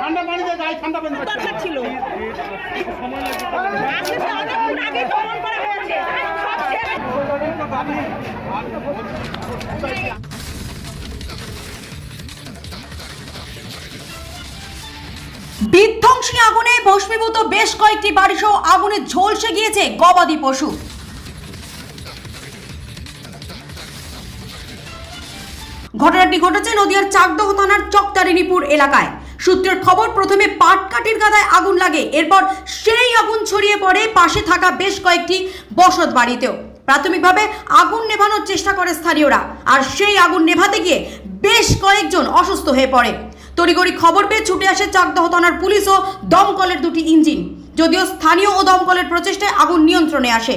ঠান্ডা ঠান্ডা পানি। ছিল বিধ্বংসী আগুনে ভস্মীভূত বেশ কয়েকটি বাড়ি সহ আগুনে ঝলসে গিয়েছে গবাদি পশু ঘটনাটি ঘটেছে নদিয়ার চাকদহ থানার চকতারিণীপুর এলাকায়। সূত্রের খবর, প্রথমে পাটকাঠির গাদায় আগুন লাগে, এরপর সেই আগুন ছড়িয়ে পড়ে, পাশে থাকা বেশ কয়েকটি বসত বাড়িতেও। প্রাথমিকভাবে আগুন নেভানোর চেষ্টা করে স্থানীয়রা, আর সেই আগুন নেভাতে গিয়ে বেশ কয়েকজন অসুস্থ হয়ে পড়ে। তড়িগড়ি খবর পেয়ে ছুটে আসে চাকদহ থানার পুলিশ ও দমকলের দুটি ইঞ্জিন। যদিও স্থানীয় ও দমকলের প্রচেষ্টায় আগুন নিয়ন্ত্রণে আসে।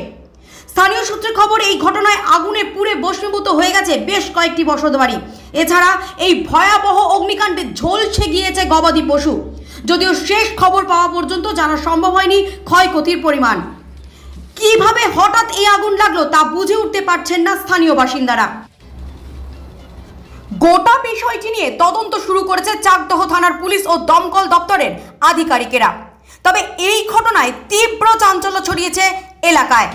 স্থানীয় সূত্রে খবর, এই ঘটনায় আগুনে পুড়ে ভস্মীভূত হয়ে গেছে বেশ কয়েকটি বসতবাড়ি এছাড়া এই ভয়াবহ অগ্নিকাণ্ডে ঝলসে গিয়েছে গবাদি পশু। যদিও শেষ খবর পাওয়া পর্যন্ত জানা সম্ভব হয়নি ক্ষয়ক্ষতির পরিমাণ। কীভাবে হঠাৎ এই আগুন লাগল তা বুঝে উঠতে পারছেন না স্থানীয় বাসিন্দারা। গোটা বিষয়টি নিয়ে তদন্ত শুরু করেছে চাকদহ থানার পুলিশ ও দমকল দপ্তরের আধিকারিকেরা। তবে এই ঘটনায় তীব্র চাঞ্চল্য ছড়িয়েছে এলাকায়।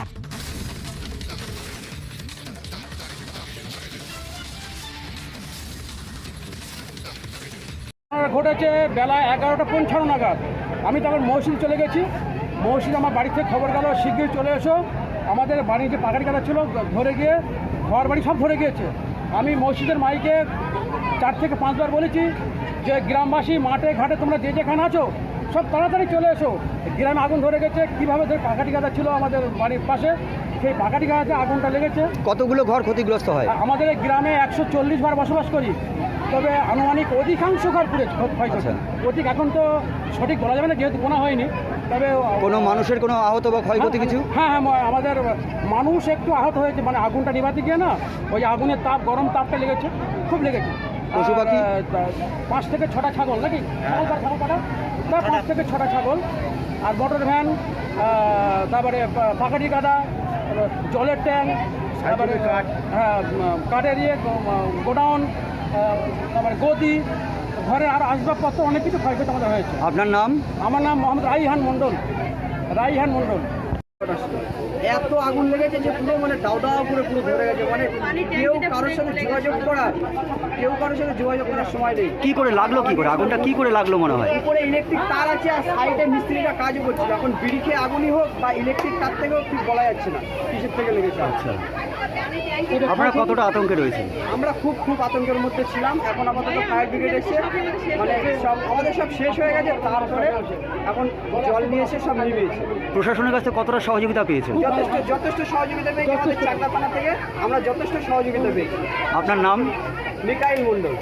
ঘটনাটা ঘটেছে বেলা এগারোটা পঞ্চান্ন নাগাদ। আমি তখন মহসিন চলে গেছি। মহসিন আমার বাড়ি থেকে খবর গেল শীঘ্রই চলে এসো। আমাদের বাড়ির যে পাকারি কাটা ছিল, ধরে গিয়ে ঘর বাড়ি সব ধরে গিয়েছে। আমি মসজিদের মাইকে চার থেকে পাঁচবার বলেছি যে, গ্রামবাসী, মাঠে, ঘাটে তোমরা যে যেখানে আছো, সব তাড়াতাড়ি চলে এসো। গ্রামে আগুন ধরে গেছে, কীভাবে ধরে পাকাটি গাদা ছিল আমাদের বাড়ির পাশে। সেই পাকাটি গাদাতে আগুনটা লেগেছে। কতগুলো ঘর ক্ষতিগ্রস্ত হয়? আমাদের এই গ্রামে একশো চল্লিশ বার বসবাস করি। তবে আনুমানিক অধিকাংশ ঘর পুড়ে ক্ষয়ক্ষতি। আচ্ছা। অধিক এখন তো সঠিক বলা যাবে না যেহেতু গোনা হয়নি। তবে কোনো মানুষের কোনো আহত বা ক্ষয়ক্ষতি কিছু? হ্যাঁ হ্যাঁ আমাদের মানুষ একটু আহত হয়েছে মানে আগুনটা নিভাতে গিয়ে না ওই আগুনের তাপ গরম তাপটা লেগেছে খুব লেগেছে। পশু পাখি? পাঁচ থেকে ছটা ছাগল নাকি? ছাগল ছাগল কাটা পাঁচ থেকে ছটা ছাগল। আর মোটর ভ্যান তারপরে পা- পাখাটি কাটা জলের ট্যাঙ্ক তারপরে হ্যাঁ কাঠের ইয়ে গোডাউন তারপরে গদি ঘরে আর আসবাবপত্র অনেক কিছু ক্ষয়ক্ষতি আমাদের হয়েছে। আপনার নাম? আমার নাম মোহাম্মদ রাইহান মণ্ডল। রাইহান মণ্ডল। এত আগুন লেগেছে যে পুরো মানে দাও দাও করে পুরো ধরে গেছে। মানে কেউ কারোর সঙ্গে যোগাযোগ করার কেউ কারোর সঙ্গে যোগাযোগ করার সময় নেই। কি করে লাগল কি করে? আগুনটা কি করে লাগল মনে হয়? উপরে ইলেকট্রিক তার আছে আর সাইডে মিস্ত্রিরা কাজ করছে। এখন বিড়ি খেয়ে আগুনই হোক বা ইলেকট্রিক তার থেকেও ঠিক বলা যাচ্ছে না কিসের থেকে লেগেছে? আচ্ছা। আপনারা কতটা আতঙ্কে রয়েছেন? আমরা খুব খুব আতঙ্কের মধ্যে ছিলাম এখন আপাতত ফায়ার ব্রিগেড এসে মানে সব আমাদের সব শেষ হয়ে গেছে তারপরে এখন জল নিয়ে এসে সব নিভিয়েছে প্রশাসনের কাছে কতটা সহযোগিতা পেয়েছেন? যথেষ্ট যথেষ্ট সহযোগিতা পেয়েছি আমাদের থানা থেকে আমরা যথেষ্ট সহযোগিতা পেয়েছি। আপনার নাম? মিকাইল মণ্ডল।